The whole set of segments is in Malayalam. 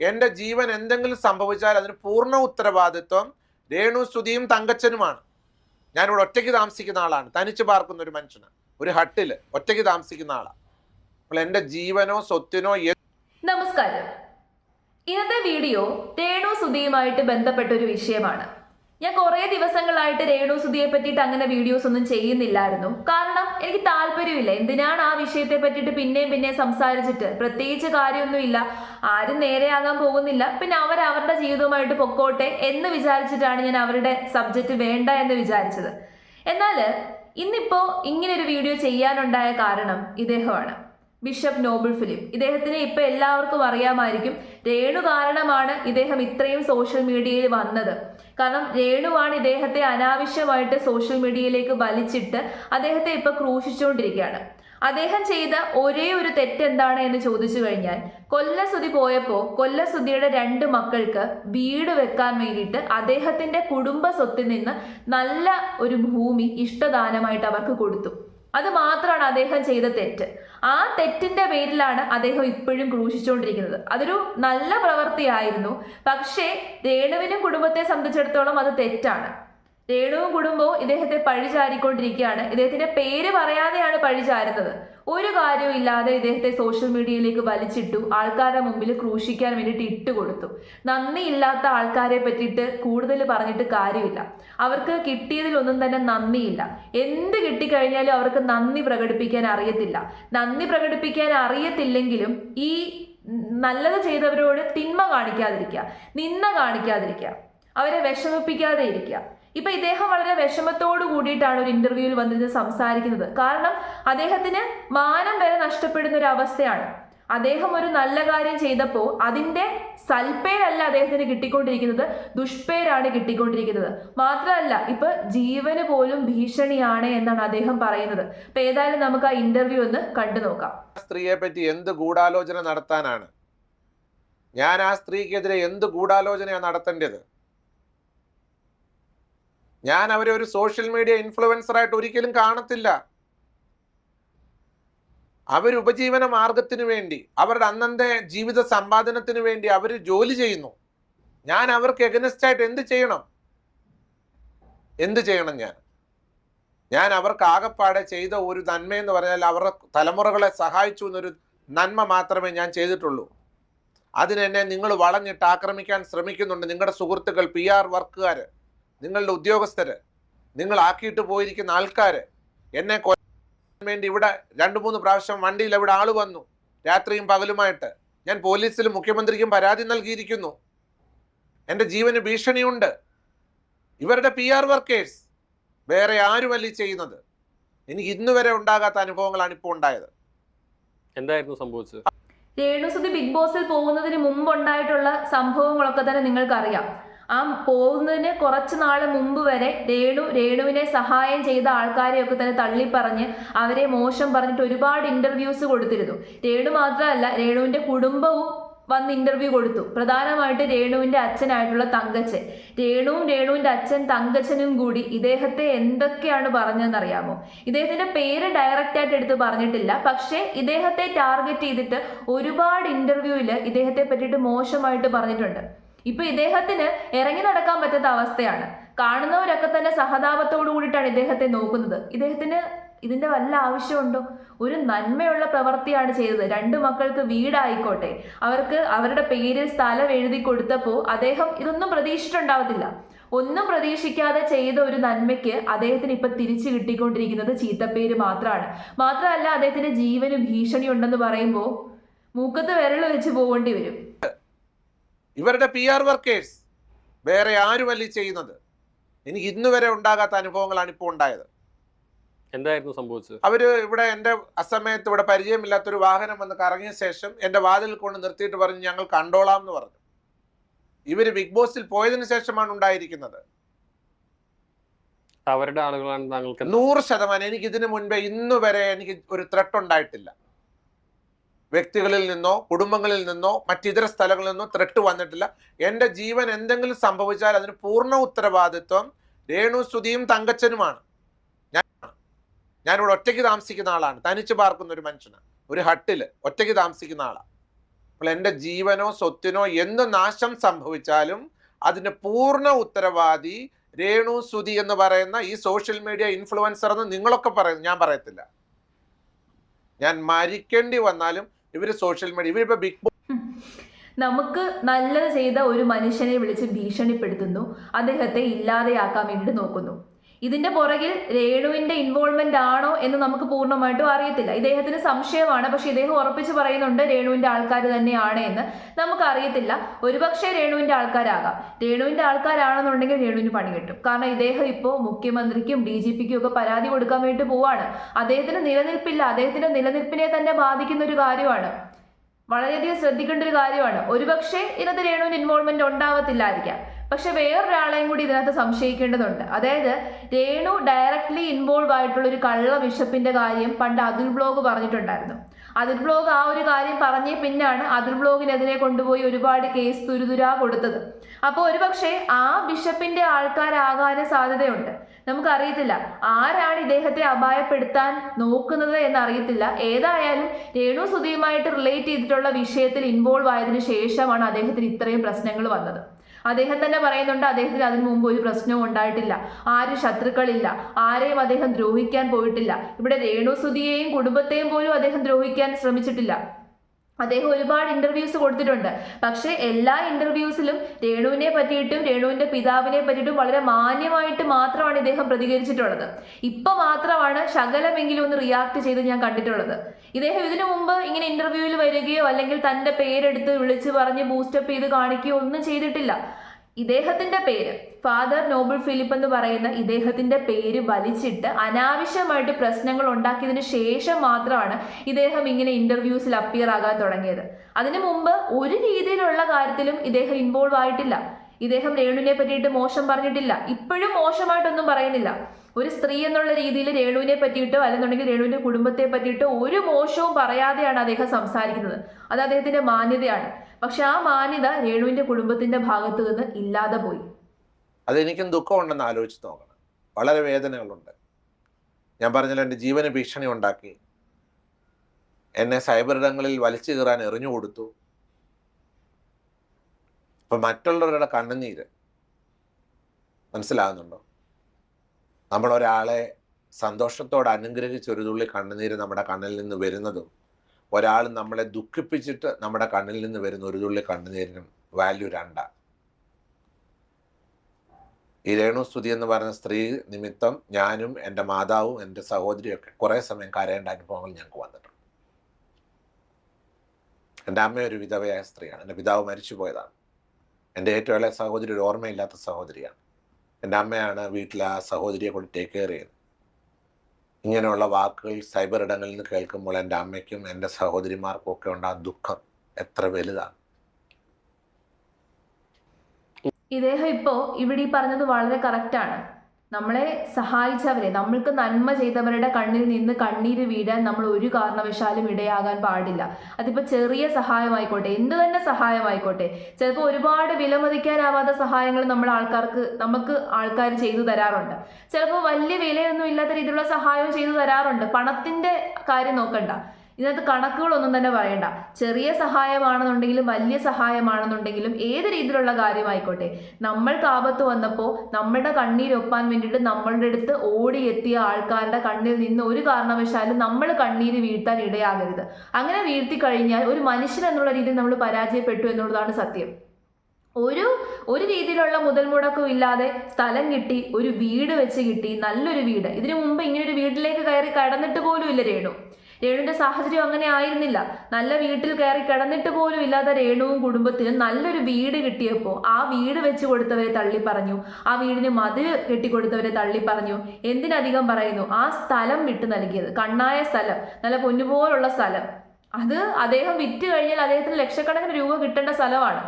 എന്റെ ജീവൻ എന്തെങ്കിലും സംഭവിച്ചാൽ അതിന് പൂർണ ഉത്തരവാദിത്വം രേണു സ്തുതിയും തങ്കച്ചനുമാണ്. ഞാനിവിടെ ഒറ്റയ്ക്ക് താമസിക്കുന്ന ആളാണ്. തനിച്ച് പാർക്കുന്ന ഒരു മനുഷ്യന് ഒരു ഹട്ടിൽ ഒറ്റയ്ക്ക് താമസിക്കുന്ന ആളാണ്. അപ്പോൾ എന്റെ ജീവനോ സ്വത്തിനോ നമസ്കാരം. ഇന്നത്തെ വീഡിയോ രേണു സുധിയുമായിട്ട് ബന്ധപ്പെട്ട ഒരു വിഷയമാണ്. ഞാൻ കുറേ ദിവസങ്ങളായിട്ട് രേണു സുധിയെ പറ്റിയിട്ട് അങ്ങനെ വീഡിയോസ് ഒന്നും ചെയ്യുന്നില്ലായിരുന്നു. കാരണം എനിക്ക് താല്പര്യമില്ല. എന്തിനാണ് ആ വിഷയത്തെ പറ്റിയിട്ട് പിന്നെയും പിന്നെയും സംസാരിച്ചിട്ട്? പ്രത്യേകിച്ച് കാര്യമൊന്നുമില്ല. ആരും നേരെയാകാൻ പോകുന്നില്ല. പിന്നെ അവർ അവരുടെ ജീവിതവുമായിട്ട് പൊക്കോട്ടെ എന്ന് വിചാരിച്ചിട്ടാണ് ഞാൻ അവരുടെ സബ്ജക്റ്റ് വേണ്ട എന്ന് വിചാരിച്ചത്. എന്നാൽ ഇന്നിപ്പോൾ ഇങ്ങനെ ഒരു വീഡിയോ ചെയ്യാനുണ്ടായ കാരണം ഇദ്ദേഹമാണ്. ബിഷപ്പ് നോബിൾ ഫിലിപ്പ്. ഇദ്ദേഹത്തിനെ ഇപ്പൊ എല്ലാവർക്കും അറിയാമായിരിക്കും. രേണു കാരണമാണ് ഇദ്ദേഹം ഇത്രയും സോഷ്യൽ മീഡിയയിൽ വന്നത്. കാരണം രേണുവാണ് ഇദ്ദേഹത്തെ അനാവശ്യമായിട്ട് സോഷ്യൽ മീഡിയയിലേക്ക് വലിച്ചിട്ട് അദ്ദേഹത്തെ ഇപ്പൊ ക്രൂശിച്ചുകൊണ്ടിരിക്കുകയാണ്. അദ്ദേഹം ചെയ്ത ഒരേ ഒരു തെറ്റ് എന്താണ് എന്ന് ചോദിച്ചു കഴിഞ്ഞാൽ കൊല്ലസുതി പോയപ്പോൾ കൊല്ലസുതിയുടെ രണ്ട് മക്കൾക്ക് വീട് വെക്കാൻ വേണ്ടിയിട്ട് അദ്ദേഹത്തിന്റെ കുടുംബ സ്വത്തിൽ നിന്ന് നല്ല ഒരു ഭൂമി ഇഷ്ടദാനമായിട്ട് അവർക്ക് കൊടുത്തു. അത് മാത്രമാണ് അദ്ദേഹം ചെയ്ത തെറ്റ്. ആ തെറ്റിന്റെ പേരിലാണ് അദ്ദേഹം ഇപ്പോഴും ക്രൂശിച്ചുകൊണ്ടിരിക്കുന്നത്. അതൊരു നല്ല പ്രവൃത്തിയായിരുന്നു പക്ഷേ രേണുവിനും കുടുംബത്തെ സംബന്ധിച്ചിടത്തോളം അത് തെറ്റാണ്. രേണുവും കുടുംബവും ഇദ്ദേഹത്തെ പഴിചാരിക്കൊണ്ടിരിക്കുകയാണ്. ഇദ്ദേഹത്തിന്റെ പേര് പറയാതെയാണ് പഴിചാരുന്നത്. ഒരു കാര്യവും ഇല്ലാതെ ഇദ്ദേഹത്തെ സോഷ്യൽ മീഡിയയിലേക്ക് വലിച്ചിട്ടു ആൾക്കാരുടെ മുമ്പിൽ ക്രൂശിക്കാൻ വേണ്ടിയിട്ട് ഇട്ടുകൊടുത്തു നന്ദിയില്ലാത്ത ആൾക്കാരെ പറ്റിയിട്ട് കൂടുതൽ പറഞ്ഞിട്ട് കാര്യമില്ല. അവർക്ക് കിട്ടിയതിലൊന്നും തന്നെ നന്ദിയില്ല. എന്ത് കിട്ടിക്കഴിഞ്ഞാലും അവർക്ക് നന്ദി പ്രകടിപ്പിക്കാൻ അറിയത്തില്ല. നന്ദി പ്രകടിപ്പിക്കാൻ അറിയത്തില്ലെങ്കിലും ഈ നല്ലത് ചെയ്തവരോട് തിന്മ കാണിക്കാതിരിക്കുക നിന്ന കാണിക്കാതിരിക്കുക അവരെ വിഷമിപ്പിക്കാതെ ഇരിക്കുക. ഇപ്പൊ ഇദ്ദേഹം വളരെ വിഷമത്തോട് കൂടിയിട്ടാണ് ഒരു ഇന്റർവ്യൂവിൽ വന്നിരുന്ന് സംസാരിക്കുന്നത്. കാരണം അദ്ദേഹത്തിന് മാനം വരെ നഷ്ടപ്പെടുന്ന ഒരു അവസ്ഥയാണ്. അദ്ദേഹം ഒരു നല്ല കാര്യം ചെയ്തപ്പോൾ അതിന്റെ സൽപ്പേരല്ല അദ്ദേഹത്തിന് കിട്ടിക്കൊണ്ടിരിക്കുന്നത്. ദുഷ്പേരാണ് കിട്ടിക്കൊണ്ടിരിക്കുന്നത്. മാത്രമല്ല ഇപ്പൊ ജീവന് പോലും ഭീഷണിയാണ് എന്നാണ് അദ്ദേഹം പറയുന്നത്. അപ്പൊ ഏതായാലും നമുക്ക് ആ ഇന്റർവ്യൂ ഒന്ന് കണ്ടു നോക്കാം. സ്ത്രീയെ പറ്റി എന്ത് ഗൂഢാലോചന നടത്താനാണ്? ഞാൻ ആ സ്ത്രീക്കെതിരെ എന്ത് ഗൂഢാലോചനയാണ് നടത്തേണ്ടത്? ഞാൻ അവരെ ഒരു സോഷ്യൽ മീഡിയ ഇൻഫ്ലുവൻസർ ആയിട്ട് ഒരിക്കലും കാണത്തില്ല. അവരുപജീവന മാർഗത്തിന് വേണ്ടി അവരുടെ അന്നത്തെ ജീവിത സമ്പാദനത്തിന് വേണ്ടി അവർ ജോലി ചെയ്യുന്നു. ഞാൻ അവർക്ക് എഗനസ്റ്റ് ആയിട്ട് എന്ത് ചെയ്യണം? എന്ത് ചെയ്യണം ഞാൻ? ഞാൻ അവർക്ക് ആകപ്പാടെ ചെയ്ത ഒരു നന്മ എന്ന് പറഞ്ഞാൽ അവരുടെ തലമുറകളെ സഹായിച്ചു എന്നൊരു നന്മ മാത്രമേ ഞാൻ ചെയ്തിട്ടുള്ളൂ. അതിനെന്നെ നിങ്ങൾ വളഞ്ഞിട്ട് ആക്രമിക്കാൻ ശ്രമിക്കുന്നുണ്ട് നിങ്ങളുടെ സുഹൃത്തുക്കൾ പി ആർ വർക്കുകാർ നിങ്ങളുടെ ഉദ്യോഗസ്ഥര് നിങ്ങൾ ആക്കിയിട്ട് പോയിരിക്കുന്ന ആൾക്കാർ എന്നെ കൊല്ലാൻ വേണ്ടി ഇവിടെ രണ്ട് മൂന്ന് പ്രാവശ്യം വണ്ടിയിൽ ഇവിടെ ആൾ വന്നു രാത്രിയും പകലുമായിട്ട്. ഞാൻ പോലീസിലും മുഖ്യമന്ത്രിക്കും പരാതി നൽകിയിരിക്കുന്നു. എന്റെ ജീവന് ഭീഷണിയുണ്ട്. ഇവരുടെ പി ആർ വർക്കേഴ്സ് വേറെ ആരുമല്ല ചെയ്യുന്നത്. എനിക്ക് ഇന്ന് വരെ ഉണ്ടാകാത്ത അനുഭവങ്ങളാണ് ഇപ്പോൾ ഉണ്ടായത്. എന്തായിരുന്നു സംഭവിച്ചത്? രേണുസുതി ബിഗ് ബോസിൽ പോകുന്നതിന് മുമ്പ് ഉണ്ടായിട്ടുള്ള സംഭവങ്ങളൊക്കെ തന്നെ നിങ്ങൾക്കറിയാം. ആ പോകുന്നതിന് കുറച്ച് നാൾ മുമ്പ് വരെ രേണു രേണുവിനെ സഹായം ചെയ്ത ആൾക്കാരെയൊക്കെ തന്നെ തള്ളിപ്പറഞ്ഞ് അവരെ മോശം പറഞ്ഞിട്ട് ഒരുപാട് ഇന്റർവ്യൂസ് കൊടുത്തിരുന്നു. രേണു മാത്രമല്ല രേണുവിന്റെ കുടുംബവും വന്ന് ഇന്റർവ്യൂ കൊടുത്തു. പ്രധാനമായിട്ട് രേണുവിന്റെ അച്ഛനായിട്ടുള്ള തങ്കച്ചൻ. രേണുവും രേണുവിന്റെ അച്ഛൻ തങ്കച്ചനും കൂടി ഇദ്ദേഹത്തെ എന്തൊക്കെയാണ് പറഞ്ഞതെന്ന് അറിയാമോ? ഇദ്ദേഹത്തിന്റെ പേര് ഡയറക്റ്റ് ആയിട്ട് എടുത്ത് പറഞ്ഞിട്ടില്ല. പക്ഷേ ഇദ്ദേഹത്തെ ടാർഗറ്റ് ചെയ്തിട്ട് ഒരുപാട് ഇന്റർവ്യൂവിൽ ഇദ്ദേഹത്തെ പറ്റിയിട്ട് മോശമായിട്ട് പറഞ്ഞിട്ടുണ്ട്. ഇപ്പൊ ഇദ്ദേഹത്തിന് ഇറങ്ങി നടക്കാൻ പറ്റാത്ത അവസ്ഥയാണ്. കാണുന്നവരൊക്കെ തന്നെ സഹതാപത്തോടു കൂടിയിട്ടാണ് ഇദ്ദേഹത്തെ നോക്കുന്നത്. ഇദ്ദേഹത്തിന് ഇതിന്റെ വല്ല ആവശ്യമുണ്ടോ? ഒരു നന്മയുള്ള പ്രവൃത്തിയാണ് ചെയ്തത്. രണ്ട് മക്കൾക്ക് വീടായിക്കോട്ടെ. അവർക്ക് അവരുടെ പേരിൽ സ്ഥലം എഴുതി കൊടുത്തപ്പോൾ അദ്ദേഹം ഇതൊന്നും പ്രതീക്ഷിച്ചിട്ടുണ്ടാവത്തില്ല. ഒന്നും പ്രതീക്ഷിക്കാതെ ചെയ്ത ഒരു നന്മയ്ക്ക് അദ്ദേഹത്തിന് ഇപ്പൊ തിരിച്ചു കിട്ടിക്കൊണ്ടിരിക്കുന്നത് ചീത്തപ്പേര് മാത്രമാണ് മാത്രമല്ല അദ്ദേഹത്തിന്റെ ജീവന് ഭീഷണി ഉണ്ടെന്ന് പറയുമ്പോൾ മൂക്കത്ത് വിരൽ വെച്ച് പോകേണ്ടി വരും. ഇവരുടെ പി ആർ വർക്കേഴ്സ് വേറെ ആരുമല്ല ചെയ്യുന്നത്? എനിക്ക് ഇന്ന് വരെ ഉണ്ടാകാത്ത അനുഭവങ്ങളാണ് ഇപ്പോൾ ഉണ്ടായത്. എന്തായിരുന്നു സംഭവിച്ചത്? അവർ ഇവിടെ എന്റെ അസമയത്ത് ഇവിടെ പരിചയമില്ലാത്തൊരു വാഹനം വന്ന് കറങ്ങിയ ശേഷം എന്റെ വാതിൽ കൊണ്ട് നിർത്തിയിട്ട് പറഞ്ഞ് ഞങ്ങൾ കണ്ടോളാം എന്ന് പറഞ്ഞു. ഇവർ ബിഗ് ബോസിൽ പോയതിന് ശേഷമാണ് ഉണ്ടായിരിക്കുന്നത്. അവരുടെ ആളുകളാണ് താങ്കൾക്ക് നൂറ് ശതമാനം. എനിക്ക് ഇതിനു മുൻപേ ഇന്നുവരെ എനിക്ക് ഒരു ത്രെട്ട് ഉണ്ടായിട്ടില്ല. വ്യക്തികളിൽ നിന്നോ കുടുംബങ്ങളിൽ നിന്നോ മറ്റിതര സ്ഥലങ്ങളിൽ നിന്നോ ത്രെട്ട് വന്നിട്ടില്ല. എന്റെ ജീവൻ എന്തെങ്കിലും സംഭവിച്ചാൽ അതിന് പൂർണ ഉത്തരവാദിത്വം രേണു സ്തുതിയും തങ്കച്ചനുമാണ്. ഞാൻ ഞാനിവിടെ ഒറ്റയ്ക്ക് താമസിക്കുന്ന ആളാണ്. തനിച്ച് പാർക്കുന്ന ഒരു മനുഷ്യന്. ഒരു ഹട്ടിൽ ഒറ്റയ്ക്ക് താമസിക്കുന്ന ആളാണ് അപ്പോൾ എന്റെ ജീവനോ സ്വത്തിനോ എന്ത് നാശം സംഭവിച്ചാലും അതിന് പൂർണ ഉത്തരവാദി രേണു സുതി എന്ന് പറയുന്ന ഈ സോഷ്യൽ മീഡിയ ഇൻഫ്ലുവൻസർ എന്ന് നിങ്ങളൊക്കെ പറയുന്നു ഞാൻ പറയത്തില്ല. ഞാൻ മരിക്കേണ്ടി വന്നാലും ഇവർ സോഷ്യൽ മീഡിയ ഇവരിപ്പോൾ ബിഗ് ബോസ് നമുക്ക് നല്ലത് ചെയ്ത ഒരു മനുഷ്യനെ വിളിച്ച് ഭീഷണിപ്പെടുത്തുന്നു. അദ്ദേഹത്തെ ഇല്ലാതെയാക്കാൻ വേണ്ടിയിട്ട് നോക്കുന്നു. ഇതിന്റെ പുറകിൽ രേണുവിന്റെ ഇൻവോൾവ്മെന്റ് ആണോ എന്ന് നമുക്ക് പൂർണമായിട്ടും അറിയത്തില്ല. ഇദ്ദേഹത്തിന് സംശയമാണ്. പക്ഷെ ഇദ്ദേഹം ഉറപ്പിച്ച് പറയുന്നുണ്ട് രേണുവിന്റെ ആൾക്കാർ തന്നെയാണ് എന്ന്. നമുക്ക് അറിയത്തില്ല ഒരുപക്ഷെ രേണുവിന്റെ ആൾക്കാരാകാം. രേണുവിന്റെ ആൾക്കാരാണെന്നുണ്ടെങ്കിൽ രേണുവിന് പണി കിട്ടും. കാരണം ഇദ്ദേഹം ഇപ്പോൾ മുഖ്യമന്ത്രിക്കും ഡി ജി പിക്കും ഒക്കെ പരാതി കൊടുക്കാൻ വേണ്ടി പോവാണ്. അദ്ദേഹത്തിന് നിലനിൽപ്പില്ല. അദ്ദേഹത്തിന്റെ നിലനിൽപ്പിനെ തന്നെ ബാധിക്കുന്ന ഒരു കാര്യമാണ്. വളരെയധികം ശ്രദ്ധിക്കേണ്ട ഒരു കാര്യമാണ്. ഒരുപക്ഷെ ഇതിനകത്ത് രേണുവിന് ഇൻവോൾവ്മെന്റ് ഉണ്ടാവത്തില്ലായിരിക്കാം. പക്ഷെ വേറൊരാളെയും കൂടി ഇതിനകത്ത് സംശയിക്കേണ്ടതുണ്ട്. അതായത് രേണു ഡയറക്ട്ലി ഇൻവോൾവ് ആയിട്ടുള്ള ഒരു കള്ള ബിഷപ്പിന്റെ കാര്യം പണ്ട് അതുൽ ബ്ലോഗ് പറഞ്ഞിട്ടുണ്ടായിരുന്നു. അതുൽ ബ്ലോഗ് ആ ഒരു കാര്യം പറഞ്ഞേ പിന്നാണ് അതുൽ ബ്ലോഗിനെതിരെ കൊണ്ടുപോയി ഒരുപാട് കേസ് തുരുതുരാ കൊടുത്തത്. അപ്പോൾ ഒരുപക്ഷെ ആ ബിഷപ്പിന്റെ ആൾക്കാരാകാനും സാധ്യതയുണ്ട്. നമുക്കറിയത്തില്ല ആരാണ് ഇദ്ദേഹത്തെ അപായപ്പെടുത്താൻ നോക്കുന്നത് എന്നറിയത്തില്ല. ഏതായാലും രേണു സുധിയുമായിട്ട് റിലേറ്റ് ചെയ്തിട്ടുള്ള വിഷയത്തിൽ ഇൻവോൾവ് ആയതിനു ശേഷമാണ് അദ്ദേഹത്തിന് ഇത്രയും പ്രശ്നങ്ങൾ വന്നത്. അദ്ദേഹം തന്നെ പറയുന്നുണ്ട് അദ്ദേഹത്തിന് അതിനു മുമ്പ് ഒരു പ്രശ്നവും ഉണ്ടായിട്ടില്ല. ആരും ശത്രുക്കളില്ല. ആരെയും അദ്ദേഹം ദ്രോഹിക്കാൻ പോയിട്ടില്ല. ഇവിടെ രേണു സുധിയെയും കുടുംബത്തെയും പോലും അദ്ദേഹം ദ്രോഹിക്കാൻ ശ്രമിച്ചിട്ടില്ല. അദ്ദേഹം ഒരുപാട് ഇന്റർവ്യൂസ് കൊടുത്തിട്ടുണ്ട്. പക്ഷേ എല്ലാ ഇന്റർവ്യൂസിലും രേണുവിനെ പറ്റിയിട്ടും രേണുവിന്റെ പിതാവിനെ പറ്റിയിട്ടും വളരെ മാന്യമായിട്ട് മാത്രമാണ് ഇദ്ദേഹം പ്രതികരിച്ചിട്ടുള്ളത്. ഇപ്പൊ മാത്രമാണ് ശകലമെങ്കിലും ഒന്ന് റിയാക്ട് ചെയ്ത് ഞാൻ കണ്ടിട്ടുള്ളത്. ഇദ്ദേഹം ഇതിനു മുമ്പ് ഇങ്ങനെ ഇന്റർവ്യൂവിൽ വരികയോ അല്ലെങ്കിൽ തന്റെ പേരെടുത്ത് വിളിച്ച് പറഞ്ഞ് ബൂസ്റ്റപ്പ് ചെയ്ത് കാണിക്കുകയോ ഒന്നും ചെയ്തിട്ടില്ല. ഇദ്ദേഹത്തിന്റെ പേര് ഫാദർ നോബിൾ ഫിലിപ്പ് എന്ന് പറയുന്ന ഇദ്ദേഹത്തിന്റെ പേര് വലിച്ചിട്ട് അനാവശ്യമായിട്ട് പ്രശ്നങ്ങൾ ഉണ്ടാക്കിയതിന് ശേഷം മാത്രമാണ് ഇദ്ദേഹം ഇങ്ങനെ ഇന്റർവ്യൂസിൽ അപ്പിയർ ആകാൻ തുടങ്ങിയത്. അതിനു മുമ്പ് ഒരു രീതിയിലുള്ള കാര്യത്തിലും ഇദ്ദേഹം ഇൻവോൾവ് ആയിട്ടില്ല. ഇദ്ദേഹം രേണുവിനെ പറ്റിയിട്ട് മോശം പറഞ്ഞിട്ടില്ല. ഇപ്പോഴും മോശമായിട്ടൊന്നും പറയുന്നില്ല. ഒരു സ്ത്രീ എന്നുള്ള രീതിയിൽ രേണുവിനെ പറ്റിയിട്ടോ അല്ലെന്നുണ്ടെങ്കിൽ രേണുവിന്റെ കുടുംബത്തെ പറ്റിയിട്ടോ ഒരു മോശവും പറയാതെയാണ് അദ്ദേഹം സംസാരിക്കുന്നത്. അത് അദ്ദേഹത്തിന്റെ മാന്യതയാണ്. പക്ഷെ ആ മാന്യത രേണുവിന്റെ കുടുംബത്തിന്റെ ഭാഗത്തു നിന്ന് ഇല്ലാതെ പോയി. അതെനിക്കും ദുഃഖമുണ്ടെന്ന് ആലോചിച്ച് നോക്കണം. വളരെ വേദനകളുണ്ട്. ഞാൻ പറഞ്ഞല്ലോ എന്റെ ജീവന് ഭീഷണി ഉണ്ടാക്കി. എന്നെ സൈബർ ഇടങ്ങളിൽ വലിച്ചു കീറാൻ എറിഞ്ഞു കൊടുത്തു. അപ്പം മറ്റുള്ളവരുടെ കണ്ണുനീര് മനസ്സിലാകുന്നുണ്ടോ? നമ്മളൊരാളെ സന്തോഷത്തോടെ അനുഗ്രഹിച്ച് ഒരു തുള്ളി കണ്ണുനീര് നമ്മുടെ കണ്ണിൽ നിന്ന് വരുന്നതും ഒരാൾ നമ്മളെ ദുഃഖിപ്പിച്ചിട്ട് നമ്മുടെ കണ്ണിൽ നിന്ന് വരുന്ന ഒരു തുള്ളി കണ്ണുനീരിനും വാല്യൂ രണ്ടാണ് ഈ രേണുസ്തുതി എന്ന് പറയുന്ന സ്ത്രീ നിമിത്തം ഞാനും എന്റെ മാതാവും എന്റെ സഹോദരിയൊക്കെ കുറേ സമയം കരയേണ്ട അനുഭവങ്ങൾ ഞങ്ങൾക്ക് വന്നിട്ടുണ്ട്. എന്റെ അമ്മ ഒരു വിധവയായ സ്ത്രീയാണ്. എന്റെ പിതാവ് മരിച്ചു പോയതാണ്. എന്റെ ഏറ്റവും ഇളയ സഹോദരി ഒരു ഓർമ്മയില്ലാത്ത സഹോദരിയാണ്. എന്റെ അമ്മയാണ് വീട്ടിൽ ആ സഹോദരിയെ കൊണ്ട് ടേക്ക് കെയർ ചെയ്യുന്നത്. ഇങ്ങനെയുള്ള വാക്കുകൾ സൈബർ ഇടങ്ങളിൽ നിന്ന് കേൾക്കുമ്പോൾ എന്റെ അമ്മയ്ക്കും എന്റെ സഹോദരിമാർക്കും ഒക്കെ ഉണ്ടാകുന്ന ദുഃഖം. എത്ര വലുതാണ്. ഇദ്ദേഹം ഇപ്പോൾ ഇവിടെ ഈ പറഞ്ഞത് വളരെ കറക്റ്റാണ് നമ്മളെ സഹായിച്ചവരെ നമ്മൾക്ക് നന്മ ചെയ്തവരുടെ കണ്ണിൽ നിന്ന് കണ്ണീര് വീടാൻ നമ്മൾ ഒരു കാരണവശാലും ഇടയാകാൻ പാടില്ല. അതിപ്പോൾ ചെറിയ സഹായമായിക്കോട്ടെ എന്ത് തന്നെ സഹായമായിക്കോട്ടെ ചിലപ്പോൾ ഒരുപാട് വിലമതിക്കാനാവാത്ത സഹായങ്ങൾ നമ്മൾ ആൾക്കാർക്ക് നമുക്ക് ആൾക്കാർ ചെയ്തു തരാറുണ്ട്. ചിലപ്പോൾ വലിയ വിലയൊന്നും ഇല്ലാത്ത രീതിയിലുള്ള സഹായവും ചെയ്തു തരാറുണ്ട്. പണത്തിന്റെ കാര്യം നോക്കണ്ട. ഇതിനകത്ത് കണക്കുകളൊന്നും തന്നെ പറയണ്ട. ചെറിയ സഹായമാണെന്നുണ്ടെങ്കിലും വലിയ സഹായമാണെന്നുണ്ടെങ്കിലും ഏത് രീതിയിലുള്ള കാര്യമായിക്കോട്ടെ. നമ്മൾക്ക് ആപത്ത് വന്നപ്പോൾ നമ്മളുടെ കണ്ണീരൊപ്പാൻ വേണ്ടിയിട്ട് നമ്മളുടെ അടുത്ത് ഓടിയെത്തിയ ആൾക്കാരുടെ കണ്ണിൽ നിന്ന് ഒരു കാരണവശാലും നമ്മൾ കണ്ണീര് വീഴ്ത്താൻ ഇടയാകരുത്. അങ്ങനെ വീഴ്ത്തി കഴിഞ്ഞാൽ ഒരു മനുഷ്യൻ എന്നുള്ള രീതിയിൽ നമ്മൾ പരാജയപ്പെട്ടു എന്നുള്ളതാണ് സത്യം. ഒരു ഒരു രീതിയിലുള്ള മുതൽ മുടക്കും ഇല്ലാതെ സ്ഥലം കിട്ടി ഒരു വീട് വെച്ച് കിട്ടി നല്ലൊരു വീട്. ഇതിനു മുമ്പ് ഇങ്ങനെ ഒരു വീട്ടിലേക്ക് കയറി കടന്നിട്ട് പോലും ഇല്ല രേണു. രേണുവിന്റെ സാഹചര്യം അങ്ങനെ ആയിരുന്നില്ല. നല്ല വീട്ടിൽ കയറി കിടന്നിട്ട് പോലും ഇല്ലാത്ത രേണുവും കുടുംബത്തിനും നല്ലൊരു വീട് കിട്ടിയപ്പോൾ ആ വീട് വെച്ച് കൊടുത്തവരെ തള്ളി പറഞ്ഞു. ആ വീടിന് മതിൽ കെട്ടിക്കൊടുത്തവരെ തള്ളി പറഞ്ഞു. എന്തിനധികം പറയുന്നു? ആ സ്ഥലം വിട്ടു നൽകിയത്. കണ്ണായ സ്ഥലം. നല്ല പൊന്നുപോലുള്ള സ്ഥലം. അത് അദ്ദേഹം വിറ്റ് കഴിഞ്ഞാൽ അദ്ദേഹത്തിന് ലക്ഷക്കണക്കിന് രൂപ കിട്ടേണ്ട സ്ഥലമാണ്.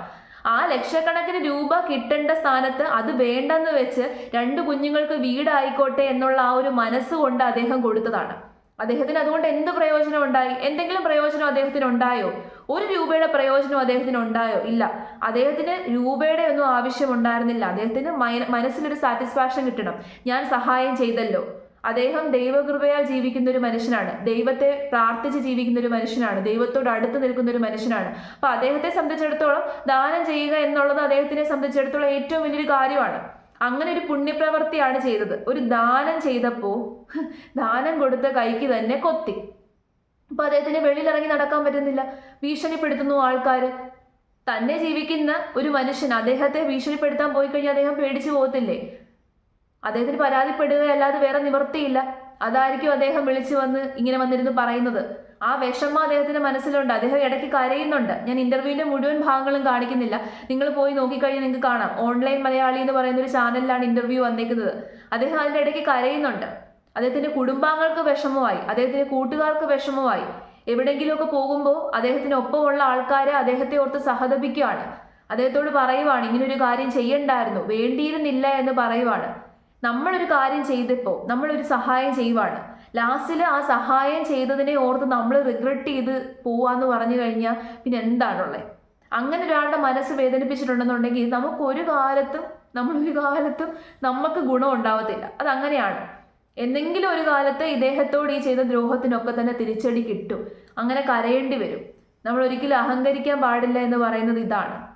ആ ലക്ഷക്കണക്കിന് രൂപ കിട്ടേണ്ട സ്ഥാനത്ത് അത് വേണ്ടെന്ന് വെച്ച് രണ്ട് കുഞ്ഞുങ്ങൾക്ക് വീടായിക്കോട്ടെ എന്നുള്ള ആ ഒരു മനസ്സുകൊണ്ട് അദ്ദേഹം കൊടുത്തതാണ്. അദ്ദേഹത്തിന് അതുകൊണ്ട് എന്ത് പ്രയോജനം ഉണ്ടായി? എന്തെങ്കിലും പ്രയോജനം അദ്ദേഹത്തിന് ഉണ്ടായോ? ഒരു രൂപയുടെ പ്രയോജനം അദ്ദേഹത്തിന് ഉണ്ടായോ? ഇല്ല. അദ്ദേഹത്തിന് രൂപയുടെ ഒന്നും ആവശ്യമുണ്ടായിരുന്നില്ല അദ്ദേഹത്തിന് മനസ്സിലൊരു സാറ്റിസ്ഫാക്ഷൻ കിട്ടണം. ഞാൻ സഹായം ചെയ്തല്ലോ. അദ്ദേഹം ദൈവകൃപയാൽ ജീവിക്കുന്ന ഒരു മനുഷ്യനാണ്. ദൈവത്തെ പ്രാർത്ഥിച്ച് ജീവിക്കുന്ന ഒരു മനുഷ്യനാണ്. ദൈവത്തോട് അടുത്ത് നിൽക്കുന്ന ഒരു മനുഷ്യനാണ്. അപ്പൊ അദ്ദേഹത്തെ സംബന്ധിച്ചിടത്തോളം ദാനം ചെയ്യുക എന്നുള്ളത് അദ്ദേഹത്തിനെ സംബന്ധിച്ചിടത്തോളം ഏറ്റവും വലിയൊരു കാര്യമാണ്. അങ്ങനെ ഒരു പുണ്യപ്രവർത്തിയാണ് ചെയ്തത്. ഒരു ദാനം ചെയ്തപ്പോൾ ദാനം കൊടുത്ത കൈക്ക് തന്നെ കൊത്തി. അപ്പൊ അദ്ദേഹത്തിന് വെളിയിലിറങ്ങി നടക്കാൻ പറ്റുന്നില്ല. ഭീഷണിപ്പെടുത്തുന്നു ആൾക്കാർ തന്നെ ജീവിക്കുന്ന ഒരു മനുഷ്യൻ അദ്ദേഹത്തെ ഭീഷണിപ്പെടുത്താൻ പോയി കഴിഞ്ഞാൽ അദ്ദേഹം പേടിച്ചു പോകത്തില്ലേ? അദ്ദേഹത്തിന് പരാതിപ്പെടുകയല്ലാതെ വേറെ നിവർത്തിയില്ല അതായിരിക്കും അദ്ദേഹം വിളിച്ചു വന്ന് ഇങ്ങനെ വന്നിരുന്ന് പറയുന്നത്. ആ വിഷമം അദ്ദേഹത്തിന്റെ മനസ്സിലുണ്ട്. അദ്ദേഹം ഇടയ്ക്ക് കരയുന്നുണ്ട്. ഞാൻ ഇന്റർവ്യൂവിന്റെ മുഴുവൻ ഭാഗങ്ങളും കാണിക്കുന്നില്ല. നിങ്ങൾ പോയി നോക്കിക്കഴിഞ്ഞാൽ നിങ്ങൾക്ക് കാണാം. ഓൺലൈൻ മലയാളി എന്ന് പറയുന്ന ഒരു ചാനലിലാണ് ഇന്റർവ്യൂ വന്നേക്കുന്നത്. അദ്ദേഹം അതിന്റെ ഇടയ്ക്ക് കരയുന്നുണ്ട്. അദ്ദേഹത്തിന്റെ കുടുംബാംഗങ്ങൾക്ക് വിഷമമായി. അദ്ദേഹത്തിന്റെ കൂട്ടുകാർക്ക് വിഷമമായി. എവിടെയെങ്കിലുമൊക്കെ പോകുമ്പോൾ അദ്ദേഹത്തിന് ഒപ്പമുള്ള ആൾക്കാരെ അദ്ദേഹത്തെ ഓർത്ത് സഹതപിക്കുകയാണ്. അദ്ദേഹത്തോട് പറയുവാണ് ഇങ്ങനൊരു കാര്യം ചെയ്യണ്ടായിരുന്നു. വേണ്ടിയിരുന്നില്ല എന്ന് പറയുവാണ്. നമ്മളൊരു കാര്യം ചെയ്തപ്പോൾ നമ്മളൊരു സഹായം ചെയ്യുവാണ്. ലാസ്റ്റിൽ ആ സഹായം ചെയ്തതിനെ ഓർത്ത് നമ്മൾ റിഗ്രറ്റ് ചെയ്ത് പോവാന്ന് പറഞ്ഞു കഴിഞ്ഞാൽ പിന്നെ എന്താണുള്ളത് അങ്ങനെ ഒരാളുടെ മനസ്സ് വേദനിപ്പിച്ചിട്ടുണ്ടെന്നുണ്ടെങ്കിൽ നമുക്ക് ഒരു കാലത്തും നമ്മൾ ഒരു കാലത്തും നമുക്ക് ഗുണം ഉണ്ടാവത്തില്ല. അതങ്ങനെയാണ്. എന്തെങ്കിലും ഒരു കാലത്ത് ഇദ്ദേഹത്തോട് ഈ ചെയ്ത ദ്രോഹത്തിനൊക്കെ തന്നെ തിരിച്ചടി കിട്ടും. അങ്ങനെ കരയേണ്ടി വരും. നമ്മൾ ഒരിക്കലും അഹങ്കരിക്കാൻ പാടില്ല എന്ന് പറയുന്നത് ഇതാണ്.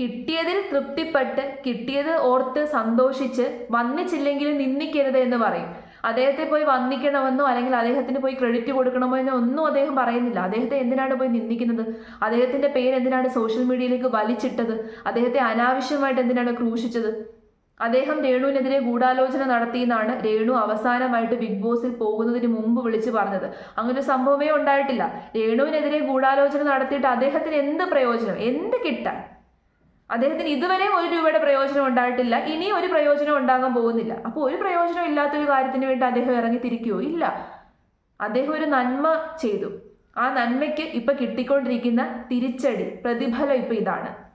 കിട്ടിയതിൽ തൃപ്തിപ്പെട്ട് കിട്ടിയത് ഓർത്ത് സന്തോഷിച്ച് വന്നിച്ചില്ലെങ്കിലും നിന്ദിക്കരുത് എന്ന് പറയും. അദ്ദേഹത്തെ പോയി വന്നിക്കണമെന്നോ അല്ലെങ്കിൽ അദ്ദേഹത്തിന് പോയി ക്രെഡിറ്റ് കൊടുക്കണമോ എന്നോ ഒന്നും അദ്ദേഹം പറയുന്നില്ല. അദ്ദേഹത്തെ എന്തിനാണ് പോയി നിന്ദിക്കുന്നത്? അദ്ദേഹത്തിന്റെ പേര് എന്തിനാണ് സോഷ്യൽ മീഡിയയിലേക്ക് വലിച്ചിട്ടത്? അദ്ദേഹത്തെ അനാവശ്യമായിട്ട് എന്തിനാണ് ക്രൂശിച്ചത്? അദ്ദേഹം രേണുവിനെതിരെ ഗൂഢാലോചന നടത്തിയെന്നാണ് രേണു അവസാനമായിട്ട് ബിഗ് ബോസിൽ പോകുന്നതിന് മുമ്പ് വിളിച്ചു പറഞ്ഞത്. അങ്ങനെ സംഭവമേ ഉണ്ടായിട്ടില്ല. രേണുവിനെതിരെ ഗൂഢാലോചന നടത്തിയിട്ട് അദ്ദേഹത്തിന് എന്ത് പ്രയോജനം? എന്ത് കിട്ടാൻ? അദ്ദേഹത്തിന് ഇതുവരെ ഒരു രൂപയുടെ പ്രയോജനം ഉണ്ടായിട്ടില്ല. ഇനി ഒരു പ്രയോജനം ഉണ്ടാകാൻ പോകുന്നില്ല. അപ്പോൾ ഒരു പ്രയോജനം ഇല്ലാത്തൊരു കാര്യത്തിന് വേണ്ടി അദ്ദേഹം ഇറങ്ങി തിരിക്കുവോ ഇല്ല. അദ്ദേഹം ഒരു നന്മ ചെയ്തു. ആ നന്മയ്ക്ക് ഇപ്പൊ കിട്ടിക്കൊണ്ടിരിക്കുന്ന തിരിച്ചടി പ്രതിഫലം ഇപ്പൊ ഇതാണ്.